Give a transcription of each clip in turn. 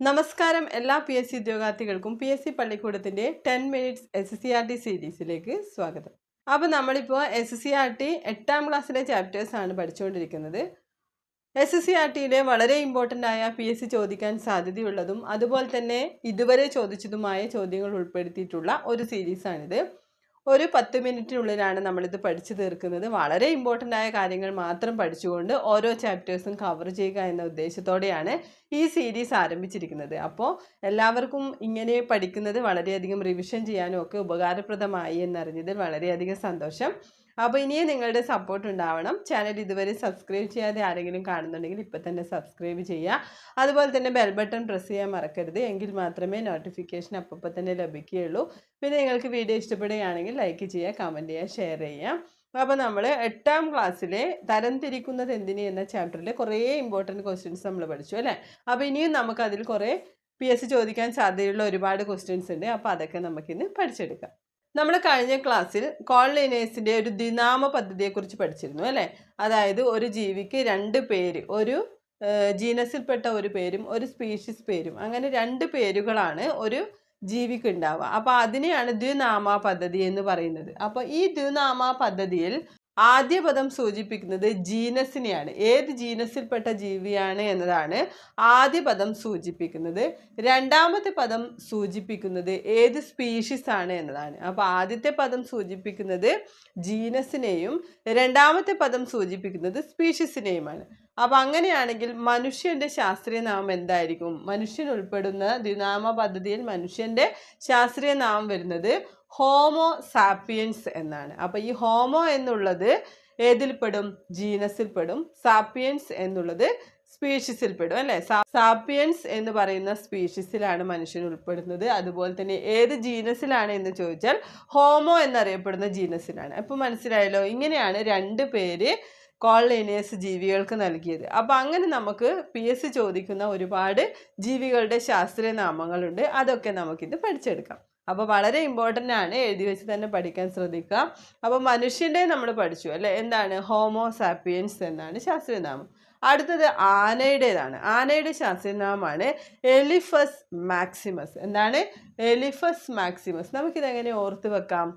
നമസ്കാരം എല്ലാ P S C ഉദ്യോഗാർത്ഥികൾക്കും P S C പള്ളിക്കൂടത്തിന്റെ ten minutes S C R T സീരീസിലേക്ക് സ്വാഗതം. അപ്പോൾ നമ്മളിപ്പോൾ എസ് സി ആർ ടി എട്ടാം ക്ലാസ്സിലെ ചാപ്റ്റേഴ്സാണ് പഠിച്ചുകൊണ്ടിരിക്കുന്നത്. എസ് സി ആർ ടിയിലെ വളരെ ഇമ്പോർട്ടന്റ് ആയ പി എസ് സി ചോദിക്കാൻ സാധ്യതയുള്ളതും അതുപോലെ തന്നെ ഇതുവരെ ചോദിച്ചതുമായ ചോദ്യങ്ങൾ ഉൾപ്പെടുത്തിയിട്ടുള്ള ഒരു സീരീസാണിത്. ഒരു പത്ത് മിനിറ്റിനുള്ളിലാണ് നമ്മളിത് പഠിച്ചു തീർക്കുന്നത്. വളരെ ഇമ്പോർട്ടന്റ് ആയ കാര്യങ്ങൾ മാത്രം പഠിച്ചുകൊണ്ട് ഓരോ ചാപ്റ്റേഴ്സും കവർ ചെയ്യുക എന്ന ഉദ്ദേശത്തോടെയാണ് ഈ സീരീസ് ആരംഭിച്ചിരിക്കുന്നത്. അപ്പോൾ എല്ലാവർക്കും ഇങ്ങനെ പഠിക്കുന്നത് വളരെയധികം റിവിഷൻ ചെയ്യാനും ഒക്കെ ഉപകാരപ്രദമായി എന്നറിഞ്ഞതിൽ വളരെയധികം സന്തോഷം. അപ്പോൾ ഇനിയും നിങ്ങളുടെ സപ്പോർട്ട് ഉണ്ടാവണം. ചാനൽ ഇതുവരെ സബ്സ്ക്രൈബ് ചെയ്യാതെ ആരെങ്കിലും കാണുന്നുണ്ടെങ്കിൽ ഇപ്പം തന്നെ സബ്സ്ക്രൈബ് ചെയ്യുക അതുപോലെ തന്നെ ബെൽ ബട്ടൺ പ്രസ് ചെയ്യാൻ മറക്കരുത്. എങ്കിൽ മാത്രമേ നോട്ടിഫിക്കേഷൻ അപ്പോൾ തന്നെ ലഭിക്കുകയുള്ളൂ. പിന്നെ നിങ്ങൾക്ക് വീഡിയോ ഇഷ്ടപ്പെടുകയാണെങ്കിൽ ലൈക്ക് ചെയ്യുക കമന്റ് ചെയ്യുക ഷെയർ ചെയ്യുക അപ്പോൾ നമ്മൾ എട്ടാം ക്ലാസ്സിലെ തരംതിരിക്കുന്നത് എന്തിന് എന്ന ചാപ്റ്ററിൽ കുറേ ഇമ്പോർട്ടന്റ് ക്വസ്റ്റ്യൻസ് നമ്മൾ പഠിച്ചു അല്ലേ? അപ്പോൾ ഇനിയും നമുക്കതിൽ കുറേ പി എസ് ചോദിക്കാൻ സാധ്യതയുള്ള ഒരുപാട് ക്വസ്റ്റ്യൻസ് ഉണ്ട്. അപ്പോൾ അതൊക്കെ നമുക്കിന്ന് പഠിച്ചെടുക്കാം. നമ്മൾ കഴിഞ്ഞ ക്ലാസ്സിൽ കോളിനേഴ്സിന്റെ ഒരു ദിനാമ പദ്ധതിയെക്കുറിച്ച് പഠിച്ചിരുന്നു അല്ലേ? അതായത് ഒരു ജീവിക്ക് രണ്ട് പേര് ഒരു ജീനസിൽപ്പെട്ട ഒരു പേരും ഒരു സ്പീഷീസ് പേരും അങ്ങനെ രണ്ട് പേരുകളാണ് ഒരു ജീവിക്ക് ഉണ്ടാവുക. അപ്പോൾ അതിനെയാണ് ദ്വിനാമ പദ്ധതി എന്ന് പറയുന്നത്. അപ്പോൾ ഈ ദ്വിനാമ പദ്ധതിയിൽ ആദ്യ പദം സൂചിപ്പിക്കുന്നത് ജീനസിനെയാണ്. ഏത് ജീനസിൽപ്പെട്ട ജീവിയാണ് എന്നതാണ് ആദ്യ പദം സൂചിപ്പിക്കുന്നത്. രണ്ടാമത്തെ പദം സൂചിപ്പിക്കുന്നത് ഏത് സ്പീഷീസ് ആണ് എന്നതാണ്. അപ്പോൾ ആദ്യത്തെ പദം സൂചിപ്പിക്കുന്നത് ജീനസിനെയും രണ്ടാമത്തെ പദം സൂചിപ്പിക്കുന്നത് സ്പീഷീസിനെയുമാണ് അപ്പോൾ അങ്ങനെയാണെങ്കിൽ മനുഷ്യന്റെ ശാസ്ത്രീയ നാമം എന്തായിരിക്കും? മനുഷ്യൻ ഉൾപ്പെടുന്ന ദ്വിനാമ പദ്ധതിയിൽ മനുഷ്യന്റെ ശാസ്ത്രീയ നാമം വരുന്നത് ഹോമോ സാപ്പിയൻസ് എന്നാണ്. അപ്പോൾ ഈ ഹോമോ എന്നുള്ളത് ഏതിൽപ്പെടും? ജീനസിൽപ്പെടും. സാപ്പിയൻസ് എന്നുള്ളത് സ്പീഷീസിൽപ്പെടും അല്ലേ? സാപ്പിയൻസ് എന്ന് പറയുന്ന സ്പീഷീസിലാണ് മനുഷ്യൻ ഉൾപ്പെടുന്നത്. അതുപോലെ തന്നെ ഏത് ജീനസിലാണ് എന്ന് ചോദിച്ചാൽ ഹോമോ എന്നറിയപ്പെടുന്ന ജീനസിലാണ്. അപ്പോൾ മനസ്സിലായല്ലോ? ഇങ്ങനെയാണ് രണ്ട് പേര് കോളേനിയസ് ജീവികൾക്ക് നൽകിയത്. അപ്പോൾ അങ്ങനെ നമുക്ക് പി എസ് ചോദിക്കുന്ന ഒരുപാട് ജീവികളുടെ ശാസ്ത്രീയ നാമങ്ങളുണ്ട്. അതൊക്കെ നമുക്കിത് പഠിച്ചെടുക്കാം. അപ്പോൾ വളരെ ഇമ്പോർട്ടന്റ് ആണ് എഴുതി വെച്ച് തന്നെ പഠിക്കാൻ ശ്രദ്ധിക്കുക. അപ്പോൾ മനുഷ്യന്റെ നമ്മൾ പഠിച്ചു അല്ലേ? എന്താണ്? ഹോമോസാപ്പിയൻസ് എന്നാണ് ശാസ്ത്രീയനാമം. അടുത്തത് ആനയുടേതാണ്. ആനയുടെ ശാസ്ത്രീയനാമമാണ് എലിഫസ് മാക്സിമസ് എന്താണ്? എലിഫസ് മാക്സിമസ് നമുക്കിതെങ്ങനെ ഓർത്ത് വെക്കാം?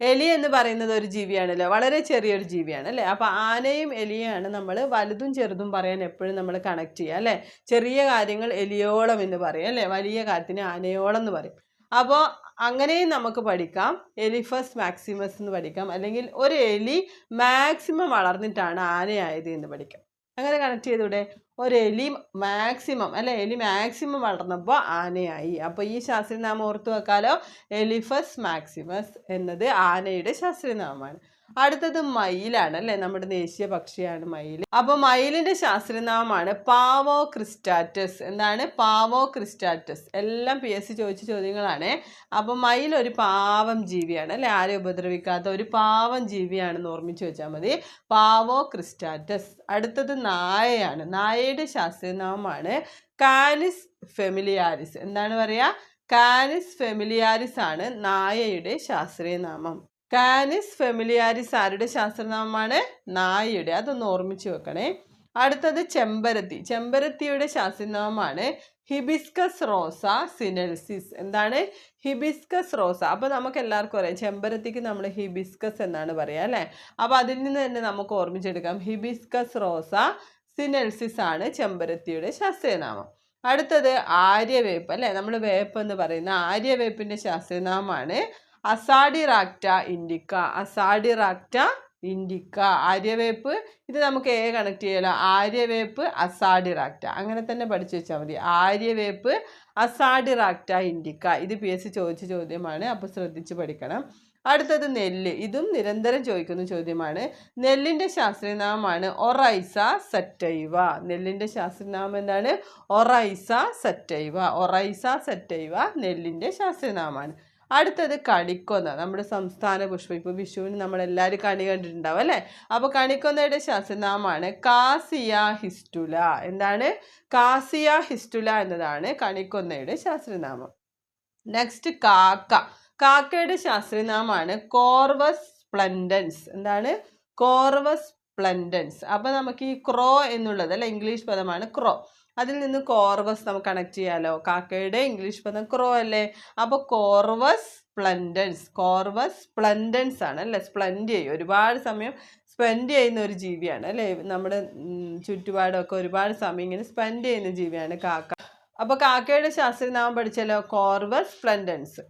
എലി എന്ന് പറയുന്നത് ഒരു ജീവിയാണല്ലോ. വളരെ ചെറിയൊരു ജീവിയാണ് അല്ലേ? അപ്പോൾ ആനയും എലിയാണ് നമ്മൾ വലുതും ചെറുതും പറയാൻ എപ്പോഴും നമ്മൾ കണക്ട് ചെയ്യുക അല്ലേ? ചെറിയ കാര്യങ്ങൾ എലിയോളം എന്ന് പറയും അല്ലേ? വലിയ കാര്യത്തിന് ആനയോളം എന്ന് പറയും. അപ്പോൾ അങ്ങനെയും നമുക്ക് പഠിക്കാം. എലിഫസ് മാക്സിമസ് എന്ന് പഠിക്കാം. അല്ലെങ്കിൽ ഒരു എലി മാക്സിമം വളർന്നിട്ടാണ് ആനയായത് എന്ന് പഠിക്കാം. അങ്ങനെ കണക്ട് ചെയ്തൂടെ? ഒരു എലി മാക്സിമം അല്ലെ? എലി മാക്സിമം വളർന്നപ്പോൾ ആനയായി. അപ്പോൾ ഈ ശാസ്ത്രീയനാമം ഓർത്തു വെക്കാലോ. എലിഫസ് മാക്സിമസ് എന്നത് ആനയുടെ ശാസ്ത്രീയനാമമാണ് അടുത്തത് മയിലാണ് അല്ലേ? നമ്മുടെ ദേശീയ പക്ഷിയാണ് മയിൽ. അപ്പോൾ മയിലിന്റെ ശാസ്ത്രനാമമാണ് പാവോ ക്രിസ്റ്റാറ്റസ് എന്താണ്? പാവോ ക്രിസ്റ്റാറ്റസ് എല്ലാം പി എസ് സി ചോദിച്ച ചോദ്യങ്ങളാണ്. അപ്പോൾ മയിൽ ഒരു പാവം ജീവിയാണ് അല്ലേ? ആരെ ഉപദ്രവിക്കാത്ത ഒരു പാവം ജീവിയാണെന്ന് ഓർമ്മിച്ച് വെച്ചാൽ മതി. പാവോ ക്രിസ്റ്റാറ്റസ് അടുത്തത് നായയാണ്. നായയുടെ ശാസ്ത്രനാമമാണ് കാനിസ് ഫെമിലിയാരിസ്. എന്താണ് പറയുക കാനിസ് ഫെമിലിയാരിസ് ആണ് നായയുടെ ശാസ്ത്രീയ നാമം കാനിസ് ഫെമിലിയാരിസ് ആരുടെ ശാസ്ത്രനാമമാണ്? നായയുടെ. അതൊന്ന് ഓർമ്മിച്ച് വെക്കണേ. അടുത്തത് ചെമ്പരത്തി. ചെമ്പരത്തിയുടെ ശാസ്ത്രനാമമാണ് ഹിബിസ്കസ് റോസ സിനൽസിസ് എന്താണ്? ഹിബിസ്കസ് റോസ അപ്പോൾ നമുക്ക് എല്ലാവർക്കും അറിയാം. ചെമ്പരത്തിക്ക് നമ്മൾ ഹിബിസ്കസ് എന്നാണ് പറയുക അല്ലേ? അപ്പോൾ അതിൽ നിന്ന് തന്നെ നമുക്ക് ഓർമ്മിച്ചെടുക്കാം. ഹിബിസ്കസ് റോസ സിനൽസിസ് ആണ് ചെമ്പരത്തിയുടെ ശാസ്ത്രനാമം. അടുത്തത് ആര്യവേപ്പ് അല്ലേ? നമ്മൾ വേപ്പ് എന്ന് പറയുന്ന ആര്യവേപ്പിന്റെ ശാസ്ത്രീയനാമമാണ് അസാഡിറാക്റ്റ ഇൻഡിക്ക അസാഡിറാക്റ്റ ഇൻഡിക്ക. ആര്യവേപ്പ് ഇത് നമുക്ക് എ കണക്ട് ചെയ്യാലോ. ആര്യവേപ്പ് അസാഡിറാക്റ്റ അങ്ങനെ തന്നെ പഠിച്ചു വെച്ചാൽ മതി. ആര്യവേപ്പ് അസാഡിറാക്റ്റ ഇൻഡിക്ക. ഇത് പി എസ് സി ചോദിച്ച ചോദ്യമാണ് അപ്പോൾ ശ്രദ്ധിച്ച് പഠിക്കണം. അടുത്തത് നെല്ല്. ഇതും നിരന്തരം ചോദിക്കുന്ന ചോദ്യമാണ്. നെല്ലിന്റെ ശാസ്ത്രനാമമാണ് ഒറൈസ സെറ്റൈവ. നെല്ലിന്റെ ശാസ്ത്രനാമം എന്താണ്? ഒറൈസ സെറ്റൈവ. ഒറൈസ സെറ്റൈവ നെല്ലിന്റെ ശാസ്ത്രീയനാമമാണ് അടുത്തത് കണിക്കൊന്ന. നമ്മുടെ സംസ്ഥാന പുഷ്പം. ഇപ്പോൾ വിഷുവിന് നമ്മളെല്ലാവരും കണി കണ്ടിട്ടുണ്ടാവും അല്ലേ? അപ്പോൾ കണിക്കൊന്നയുടെ ശാസ്ത്രനാമമാണ് കാസിയ ഹിസ്റ്റുല എന്താണ്? കാസിയ ഹിസ്റ്റുല എന്നതാണ് കണിക്കൊന്നയുടെ ശാസ്ത്രനാമം. നെക്സ്റ്റ് കാക്ക. കാക്കയുടെ ശാസ്ത്രനാമമാണ് കോർവസ് പ്ലൻഡൻസ്. എന്താണ്? Corvus splendens. അപ്പോൾ നമുക്ക് ഈ ക്രോ എന്നുള്ളത് അല്ലെ? ഇംഗ്ലീഷ് പദമാണ് ക്രോ. അതിൽ നിന്ന് കോർവസ് നമുക്ക് കണക്ട് ചെയ്യാലോ? കാക്കയുടെ ഇംഗ്ലീഷ് പദം ക്രോ അല്ലേ? അപ്പോൾ കോർവസ് സ്പ്ലൻഡൻസ് കോർവസ് സ്പ്ലൻഡൻസ് ആണ് അല്ലേ? സ്പ്ലൻഡ് ചെയ്യും. ഒരുപാട് സമയം സ്പെൻഡ് ചെയ്യുന്ന ഒരു ജീവിയാണ് അല്ലേ? നമ്മുടെ ചുറ്റുപാടൊക്കെ ഒരുപാട് സമയം ഇങ്ങനെ സ്പെൻഡ് ചെയ്യുന്ന ജീവിയാണ് കാക്ക. അപ്പോൾ കാക്കയുടെ ശാസ്ത്രനാമം പഠിച്ചല്ലോ കോർവസ് സ്പ്ലൻഡൻസ്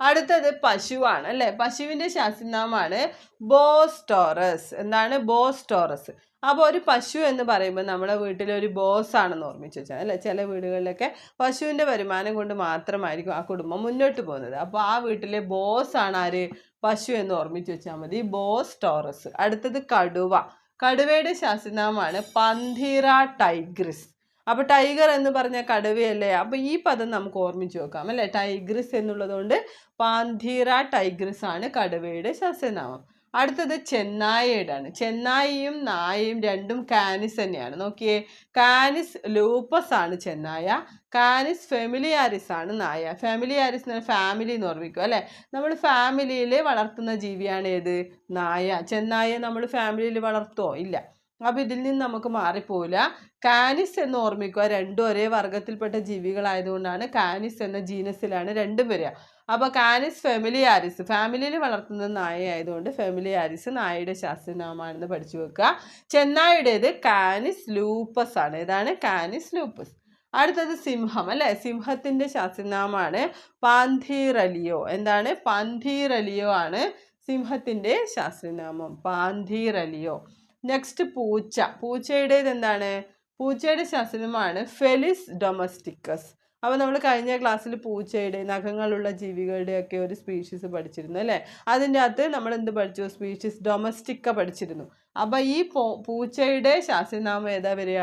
അടുത്തത് പശുവാണ് അല്ലേ? പശുവിന്റെ ശാസ്ത്രനാമാണ് ബോസ്റ്റോറസ് എന്താണ് ബോസ്റ്റോറസ് അപ്പോൾ ഒരു പശു എന്ന് പറയുമ്പോൾ നമ്മുടെ വീട്ടിലെ ഒരു ബോസ് ആണെന്ന് ഓർമ്മിച്ച് വെച്ചാൽ അല്ലേ? ചില വീടുകളിലൊക്കെ പശുവിന്റെ വരുമാനം കൊണ്ട് മാത്രമായിരിക്കും ആ കുടുംബം മുന്നോട്ട് പോകുന്നത്. അപ്പോൾ ആ വീട്ടിലെ ബോസ് ആണ് ആര്? പശു എന്ന് ഓർമ്മിച്ച് വെച്ചാൽ മതി. ബോസ് ടോറസ് അടുത്തത് കടുവ. കടുവയുടെ ശാസ്ത്രനാമാണ് പന്തിറ ടൈഗ്രിസ്. അപ്പൊ ടൈഗർ എന്ന് പറഞ്ഞ കടുവയല്ലേ? അപ്പൊ ഈ പദം നമുക്ക് ഓർമ്മിച്ച് വെക്കാം അല്ലെ? ടൈഗ്രിസ് എന്നുള്ളതുകൊണ്ട് പാന്തീറ ടൈഗ്രിസ് ആണ് കടുവയുടെ ശാസ്ത്രനാമം. അടുത്തത് ചെന്നായയുടെ ആണ് ചെന്നായിയും നായയും രണ്ടും കാനിസ് തന്നെയാണ്. നോക്കിയേ കാനിസ് ലൂപ്പസ് ആണ് ചെന്നായ കാനിസ് ഫെമിലിയാരിസ് ആണ് നായ. ഫെമിലിയാരിസ് എന്ന് ഫാമിലി എന്ന് ഓർമ്മിക്കും അല്ലേ? നമ്മൾ ഫാമിലിയിൽ വളർത്തുന്ന ജീവിയാണ് ഏത്? നായ. ചെന്നായ നമ്മൾ ഫാമിലിയിൽ വളർത്തുമോ ഇല്ല. അപ്പോൾ ഇതിൽ നിന്ന് നമുക്ക് മാറിപ്പോവില്ല. കാനിസ് എന്ന് ഓർമ്മിക്കുക രണ്ടും ഒരേ വർഗത്തിൽപ്പെട്ട ജീവികളായതുകൊണ്ടാണ് കാനിസ് എന്ന ജീനസിലാണ് രണ്ടും വരിക. അപ്പോൾ കാനിസ് ഫെമിലിയാരിസ് ഫാമിലിയിൽ വളർത്തുന്ന നായ ആയതുകൊണ്ട് ഫെമിലിയാരിസ് നായയുടെ ശാസ്ത്രനാമമാണെന്ന് പഠിച്ചു വെക്കുക. ചെന്നായുടേത് കാനിസ് ലൂപ്പസ് ആണ്. ഇതാണ് കാനിസ് ലൂപ്പസ്. അടുത്തത് സിംഹം അല്ലേ? സിംഹത്തിന്റെ ശാസ്ത്രനാമമാണ് പാന്തീറലിയോ. എന്താണ്? പാന്തീറലിയോ ആണ് സിംഹത്തിന്റെ ശാസ്ത്രനാമം. പാന്തീറലിയോ. നെക്സ്റ്റ് പൂച്ച. പൂച്ചയുടേത് എന്താണ്? പൂച്ചയുടെ ശാസനമാണ് ഫെലിസ് ഡൊമസ്റ്റിക്കസ് അപ്പോൾ നമ്മൾ കഴിഞ്ഞ ക്ലാസ്സിൽ പൂച്ചയുടെ നഖങ്ങളുള്ള ജീവികളുടെ ഒക്കെ ഒരു സ്പീഷീസ് പഠിച്ചിരുന്നു അല്ലേ? അതിന്റെ അകത്ത് നമ്മൾ എന്ത് പഠിച്ചു? സ്പീഷീസ് ഡൊമസ്റ്റിക്ക പഠിച്ചിരുന്നു. അപ്പോൾ ഈ പൂച്ചയുടെ ശാസ്ത്രനാമം ഏതാ വരിക?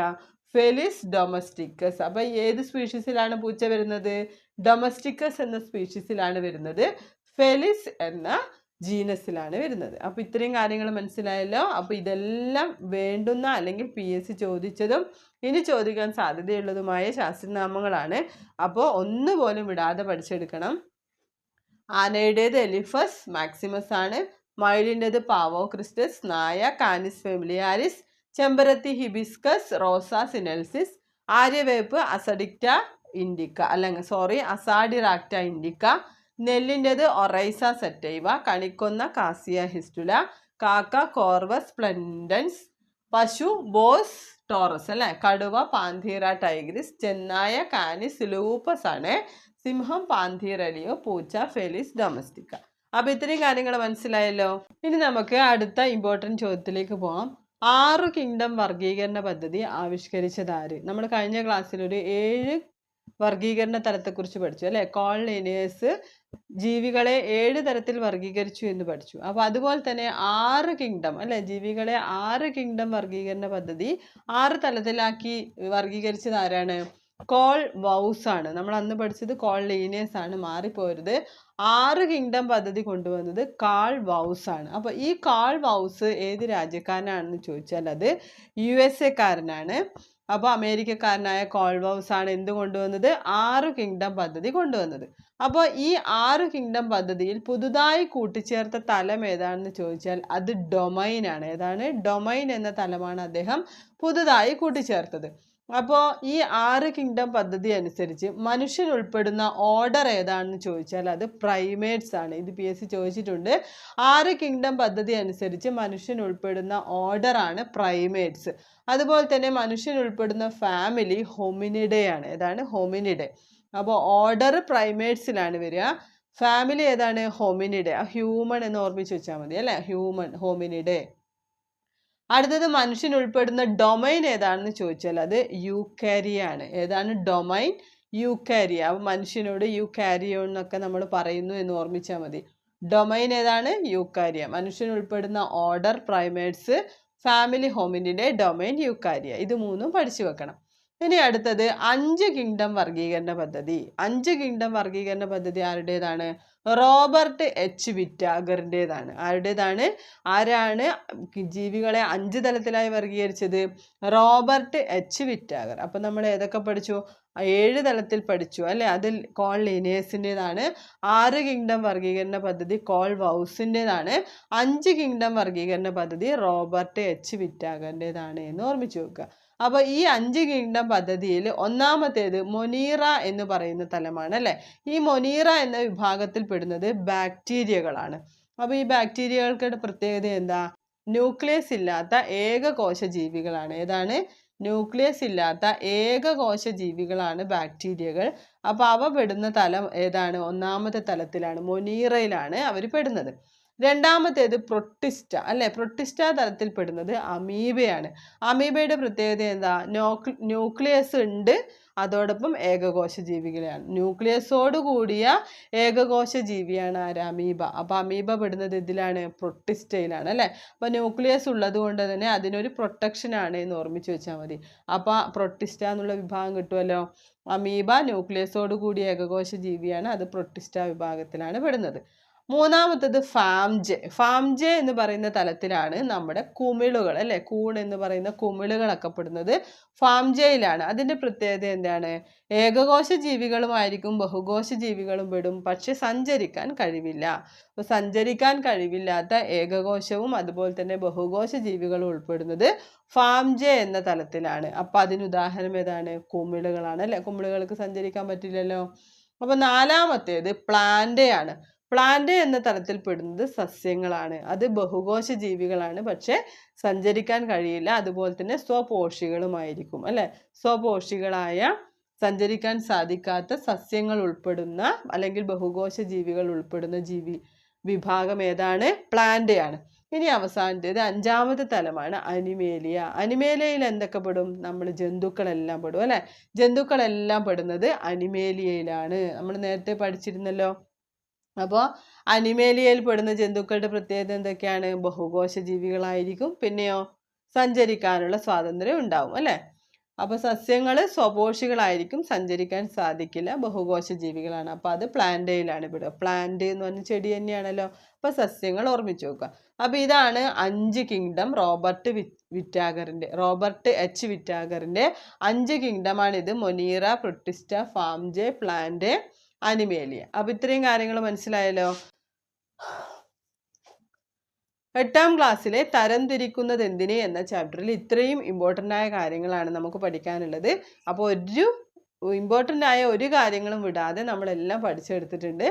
ഫെലിസ് ഡൊമസ്റ്റിക്കസ് അപ്പോൾ ഏത് സ്പീഷീസിലാണ് പൂച്ച വരുന്നത്? ഡൊമസ്റ്റിക്കസ് എന്ന സ്പീഷീസിലാണ് വരുന്നത്. ഫെലിസ് എന്ന ജീനസിലാണ് വരുന്നത്. അപ്പോൾ ഇത്രയും കാര്യങ്ങൾ മനസ്സിലായല്ലോ? അപ്പോൾ ഇതെല്ലാം വേണ്ടുന്ന അല്ലെങ്കിൽ പി എസ് സി ചോദിച്ചതും ഇനി ചോദിക്കാൻ സാധ്യതയുള്ളതുമായ ശാസ്ത്രനാമങ്ങളാണ്. അപ്പോൾ ഒന്നുപോലും വിടാതെ പഠിച്ചെടുക്കണം. ആനയുടേത് എലിഫസ് മാക്സിമസ് ആണ്. മയിലിന്റെത് പാവോ ക്രിസ്റ്റസ് നായ കാനിസ് ഫെമിലിയാരിസ് ചെമ്പരത്തി ഹിബിസ്കസ് റോസ സിനൽസിസ് ആര്യവേപ്പ് അസഡിക്റ്റ ഇൻഡിക്ക. അല്ലെങ്കിൽ സോറി അസാഡിറാക്റ്റ ഇൻഡിക്ക. നെല്ലിന്റെത് ഒറൈസ സെറ്റൈവ കണിക്കൊന്ന കാസിയ ഹിസ്റ്റുല കാക്ക കോർവസ് സ്പ്ലെൻഡൻസ് പശു ബോസ് ടോറസ് അല്ലേ? കടുവ പാന്തീറ ടൈഗ്രിസ് ചെന്നായ കാനിസ് ലൂപ്പസ് ആണ്. സിംഹം പാന്തീറലിയോ പൂച്ച ഫെലിസ് ഡൊമസ്റ്റിക്ക. അപ്പോൾ ഇത്രയും കാര്യങ്ങൾ മനസ്സിലായല്ലോ? ഇനി നമുക്ക് അടുത്ത ഇമ്പോർട്ടന്റ് ചോദ്യത്തിലേക്ക് പോകാം ആറ് കിങ്ഡം വർഗീകരണ പദ്ധതി ആവിഷ്കരിച്ചത് ആര്? നമ്മൾ കഴിഞ്ഞ ക്ലാസ്സിൽ ഒരു ഏഴ് വർഗീകരണ തലത്തെക്കുറിച്ച് പഠിച്ചു അല്ലേ? കോളനിയേഴ്സ് ജീവികളെ ഏഴ് തരത്തിൽ വർഗീകരിച്ചു എന്ന് പഠിച്ചു. അപ്പോൾ അതുപോലെ തന്നെ ആറ് കിങ്ഡം അല്ലെ? ജീവികളെ ആറ് കിങ്ഡം വർഗീകരണ പദ്ധതി ആറ് തലത്തിലാക്കി വർഗീകരിച്ചത് ആരാണ്? കോൾ വൗസ് ആണ്. നമ്മൾ അന്ന് പഠിച്ചത് കോൾ ലീനിയേഴ്സ് ആണ്. മാറിപ്പോരുത്. ആറ് കിങ്ഡം പദ്ധതി കൊണ്ടുവന്നത് കാൾ വൗസ് ആണ്. അപ്പോൾ ഈ കാൾ വൗസ് ഏത് രാജ്യക്കാരനാണെന്ന് ചോദിച്ചാൽ അത് യു എസ് എക്കാരനാണ് അപ്പോൾ അമേരിക്കക്കാരനായ കോൾവൗസ് ആണ് എന്ത് കൊണ്ടുവന്നത്? ആറ് കിങ്ഡം പദ്ധതി കൊണ്ടുവന്നത്. അപ്പോൾ ഈ ആറ് കിങ്ഡം പദ്ധതിയിൽ പുതുതായി കൂട്ടിച്ചേർത്ത തലം ഏതാണെന്ന് ചോദിച്ചാൽ അത് ഡൊമൈൻ ആണ് ഏതാണ്? ഡൊമൈൻ എന്ന തലമാണ് അദ്ദേഹം പുതുതായി കൂട്ടിച്ചേർത്തത്. അപ്പോൾ ഈ ആറ് കിങ്ഡം പദ്ധതി അനുസരിച്ച് മനുഷ്യൻ ഉൾപ്പെടുന്ന ഓർഡർ ഏതാണെന്ന് ചോദിച്ചാൽ അത് പ്രൈമേറ്റ്സ് ആണ്. ഇത് പി എസ് സി ചോദിച്ചിട്ടുണ്ട്. ആറ് കിങ്ഡം പദ്ധതി അനുസരിച്ച് മനുഷ്യൻ ഉൾപ്പെടുന്ന ഓർഡർ ആണ് പ്രൈമേറ്റ്സ് അതുപോലെ തന്നെ മനുഷ്യൻ ഉൾപ്പെടുന്ന ഫാമിലി ഹൊമിനിഡയാണ് ഏതാണ്? ഹൊമിനിഡെ അപ്പോൾ ഓർഡർ പ്രൈമേറ്റ്സിലാണ് വരിക. ഫാമിലി ഏതാണ്? ഹോമിനിഡെ ഹ്യൂമൺ എന്ന് ഓർമ്മിച്ച് വെച്ചാൽ മതി അല്ലേ? ഹ്യൂമൺ ഹോമിനിഡെ അടുത്തത് മനുഷ്യൻ ഉൾപ്പെടുന്ന ഡൊമൈൻ ഏതാണെന്ന് ചോദിച്ചാൽ അത് യൂക്കാരിയാണ് ഏതാണ്? ഡൊമൈൻ യൂക്കാരിയ അപ്പോൾ മനുഷ്യനോട് യൂക്കാരിയോ എന്നൊക്കെ നമ്മൾ പറയുന്നു എന്ന് ഓർമ്മിച്ചാൽ മതി. ഡൊമൈൻ ഏതാണ്? യൂക്കാരിയ മനുഷ്യൻ ഉൾപ്പെടുന്ന ഓർഡർ പ്രൈമേറ്റ്സ് ഫാമിലി ഹോമിന്റെ ഡൊമൈൻ യൂക്കാരിയ ഇത് മൂന്നും പഠിച്ചു വെക്കണം. ഇനി അടുത്തത് അഞ്ച് കിങ്ഡം വർഗീകരണ പദ്ധതി. അഞ്ച് കിങ്ഡം വർഗീകരണ പദ്ധതി ആരുടേതാണ്? Robert H. വിറ്റാഗറിന്റെതാണ് ആരുടേതാണ്? ആരാണ് ജീവികളെ അഞ്ച് തലത്തിലായി വർഗീകരിച്ചത് റോബർട്ട് എച്ച്. വിറ്റാഗർ. അപ്പം നമ്മൾ ഏതൊക്കെ പഠിച്ചു? ഏഴ് തലത്തിൽ പഠിച്ചു അല്ലേ? അതിൽ കോൾ ലീനിയേഴ്സിന്റെതാണ് ആറ് കിങ്ഡം വർഗീകരണ പദ്ധതി കോൾ വൗസിന്റെതാണ് അഞ്ച് കിങ്ഡം വർഗീകരണ പദ്ധതി റോബർട്ട് എച്ച് വിറ്റാഗറിന്റെതാണ് എന്ന് ഓർമ്മിച്ചു വെക്കുക. അപ്പോൾ ഈ അഞ്ച് കിങ്ഡം പദ്ധതിയിൽ ഒന്നാമത്തേത് മൊനീറ എന്ന് പറയുന്ന തലമാണ് അല്ലേ? ഈ മൊനീറ എന്ന വിഭാഗത്തിൽ പെടുന്നത് ബാക്ടീരിയകളാണ് അപ്പോൾ ഈ ബാക്ടീരിയകൾക്കുടെ പ്രത്യേകത എന്താ? ന്യൂക്ലിയസ് ഇല്ലാത്ത ഏകകോശ ജീവികളാണ് ഏതാണ്? ന്യൂക്ലിയസ് ഇല്ലാത്ത ഏകകോശ ജീവികളാണ് ബാക്ടീരിയകൾ. അപ്പോൾ അവ പെടുന്ന തലം ഏതാണ്? ഒന്നാമത്തെ തലത്തിലാണ് മൊനീറയിലാണ് അവർ പെടുന്നത്. രണ്ടാമത്തേത് പ്രൊട്ടിസ്റ്റ അല്ലെ? പ്രൊട്ടിസ്റ്റ തരത്തിൽപ്പെടുന്നത് അമീബയാണ്. അമീബയുടെ പ്രത്യേകത എന്താ? ന്യൂക്ലി ന്യൂക്ലിയസ് ഉണ്ട് അതോടൊപ്പം ഏകകോശ ജീവികളെയാണ്. ന്യൂക്ലിയസോട് കൂടിയ ഏകകോശ ജീവിയാണ് ആര്? അമീബ. അപ്പോൾ അമീബ പെടുന്നത് ഇതിലാണ് പ്രൊട്ടിസ്റ്റയിലാണ് അല്ലേ? അപ്പോൾ ന്യൂക്ലിയസ് ഉള്ളത് കൊണ്ട് തന്നെ അതിനൊരു പ്രൊട്ടക്ഷനാണ് എന്ന് ഓർമ്മിച്ച് വെച്ചാൽ മതി. അപ്പോൾ പ്രൊട്ടിസ്റ്റ എന്നുള്ള വിഭാഗം കിട്ടുമല്ലോ അമീബ ന്യൂക്ലിയസോട് കൂടിയ ഏകകോശ ജീവിയാണ് അത് പ്രൊട്ടിസ്റ്റ വിഭാഗത്തിലാണ് പെടുന്നത്. മൂന്നാമത്തത് ഫാംജെ ഫാംജെ എന്ന് പറയുന്ന തലത്തിലാണ് നമ്മുടെ കുമിളുകൾ അല്ലെ? കൂൺ എന്ന് പറയുന്ന കുമിളുകളൊക്കെ പെടുന്നത് ഫാംജയിലാണ് അതിന്റെ പ്രത്യേകത എന്താണ്? ഏകകോശ ജീവികളുമായിരിക്കും ബഹുകോശ ജീവികളും പെടും പക്ഷെ സഞ്ചരിക്കാൻ കഴിവില്ല. അപ്പോൾ സഞ്ചരിക്കാൻ കഴിവില്ലാത്ത ഏകകോശവും അതുപോലെ തന്നെ ബഹുകോശ ജീവികളും ഉൾപ്പെടുന്നത് ഫാംജെ എന്ന തലത്തിലാണ്. അപ്പം അതിന് ഉദാഹരണം ഏതാണ്? കുമിളുകളാണ് അല്ലെ? കുമിളുകൾക്ക് സഞ്ചരിക്കാൻ പറ്റില്ലല്ലോ. അപ്പോൾ നാലാമത്തേത് പ്ലാന്റയാണ്. പ്ലാന്റ് എന്ന തലത്തിൽ പെടുന്നത് സസ്യങ്ങളാണ്. അത് ബഹുകോശ ജീവികളാണ് പക്ഷേ സഞ്ചരിക്കാൻ കഴിയില്ല. അതുപോലെ തന്നെ സ്വപോഷികളുമായിരിക്കും അല്ലെ? സ്വപോഷികളായ സഞ്ചരിക്കാൻ സാധിക്കാത്ത സസ്യങ്ങൾ ഉൾപ്പെടുന്ന അല്ലെങ്കിൽ ബഹുകോശ ജീവികൾ ഉൾപ്പെടുന്ന ജീവി വിഭാഗം ഏതാണ്? പ്ലാന്റയാണ് ഇനി അവസാനത്തേത് അഞ്ചാമത്തെ തലമാണ് അനിമേലിയ. അനിമേലിയയിൽ എന്തൊക്കെ പെടും നമ്മൾ ജന്തുക്കളെല്ലാം പെടും അല്ലേ? ജന്തുക്കളെല്ലാം പെടുന്നത് അനിമേലിയയിലാണ്. നമ്മൾ നേരത്തെ പഠിച്ചിരുന്നല്ലോ അപ്പോൾ അനിമേലിയയിൽ പെടുന്ന ജന്തുക്കളുടെ പ്രത്യേകത എന്തൊക്കെയാണ്? ബഹുകോശ ജീവികളായിരിക്കും പിന്നെയോ സഞ്ചരിക്കാനുള്ള സ്വാതന്ത്ര്യം ഉണ്ടാവും അല്ലേ? അപ്പോൾ സസ്യങ്ങൾ സ്വപോഷികളായിരിക്കും സഞ്ചരിക്കാൻ സാധിക്കില്ല ബഹുകോശ ജീവികളാണ് അപ്പോൾ അത് പ്ലാന്റയിലാണ് ഇവിടെ പ്ലാന്റ് എന്ന് പറഞ്ഞ ചെടി തന്നെയാണല്ലോ. അപ്പോൾ സസ്യങ്ങൾ ഓർമ്മിച്ച് വെക്കുക. അപ്പോൾ ഇതാണ് അഞ്ച് കിങ്ഡം റോബർട്ട് വിറ്റാഗറിന്റെ റോബർട്ട് എച്ച് വിറ്റാഗറിന്റെ അഞ്ച് കിങ്ഡമാണിത്. Monera Protista fungi plant Animalia അപ്പോൾ ഇത്രയും കാര്യങ്ങൾ മനസ്സിലായല്ലോ? എട്ടാം ക്ലാസ്സിലെ തരംതിരിക്കുന്നത് എന്തിനെ എന്ന ചാപ്റ്ററിൽ ഇത്രയും ഇമ്പോർട്ടന്റ് ആയ കാര്യങ്ങളാണ് നമുക്ക് പഠിക്കാനുള്ളത്. അപ്പോൾ ഒരു ഇമ്പോർട്ടന്റ് ആയ ഒരു കാര്യങ്ങളും വിടാതെ നമ്മളെല്ലാം പഠിച്ചെടുത്തിട്ടുണ്ട്.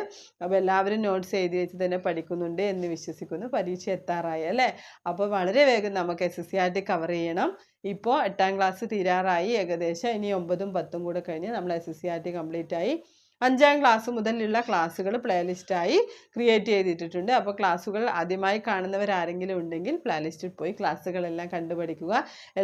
അപ്പോൾ എല്ലാവരും നോട്ട്സ് എഴുതി വെച്ച് തന്നെ പഠിക്കുന്നുണ്ട് എന്ന് വിശ്വസിക്കുന്നു. പരീക്ഷ എത്താറായി അല്ലേ? അപ്പോൾ വളരെ വേഗം നമുക്ക് എസ് എസ് സി കവർ ചെയ്യണം. ഇപ്പോൾ എട്ടാം ക്ലാസ് തീരാറായി. ഏകദേശം ഇനി ഒമ്പതും പത്തും കൂടെ കഴിഞ്ഞ് നമ്മൾ എസ് എസ് സി കംപ്ലീറ്റ് ആയി. അഞ്ചാം ക്ലാസ് മുതലുള്ള ക്ലാസ്സുകൾ പ്ലേലിസ്റ്റായി ക്രിയേറ്റ് ചെയ്തിട്ടിട്ടുണ്ട്. അപ്പോൾ ക്ലാസ്സുകൾ ആദ്യമായി കാണുന്നവരാരെങ്കിലും ഉണ്ടെങ്കിൽ പ്ലേലിസ്റ്റിൽ പോയി ക്ലാസ്സുകളെല്ലാം കണ്ടുപഠിക്കുക.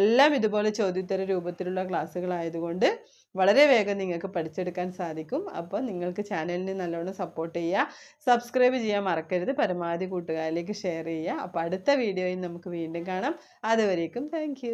എല്ലാം ഇതുപോലെ ചോദ്യോത്തര രൂപത്തിലുള്ള ക്ലാസ്സുകളായതുകൊണ്ട് വളരെ വേഗം നിങ്ങൾക്ക് പഠിച്ചെടുക്കാൻ സാധിക്കും. അപ്പോൾ നിങ്ങൾക്ക് ചാനലിനെ നല്ലോണം സപ്പോർട്ട് ചെയ്യുക. സബ്സ്ക്രൈബ് ചെയ്യാൻ മറക്കരുത്. പരമാവധി കൂട്ടുകാരിലേക്ക് ഷെയർ ചെയ്യുക. അപ്പോൾ അടുത്ത വീഡിയോയിൽ നമുക്ക് വീണ്ടും കാണാം. അതുവരേക്കും താങ്ക്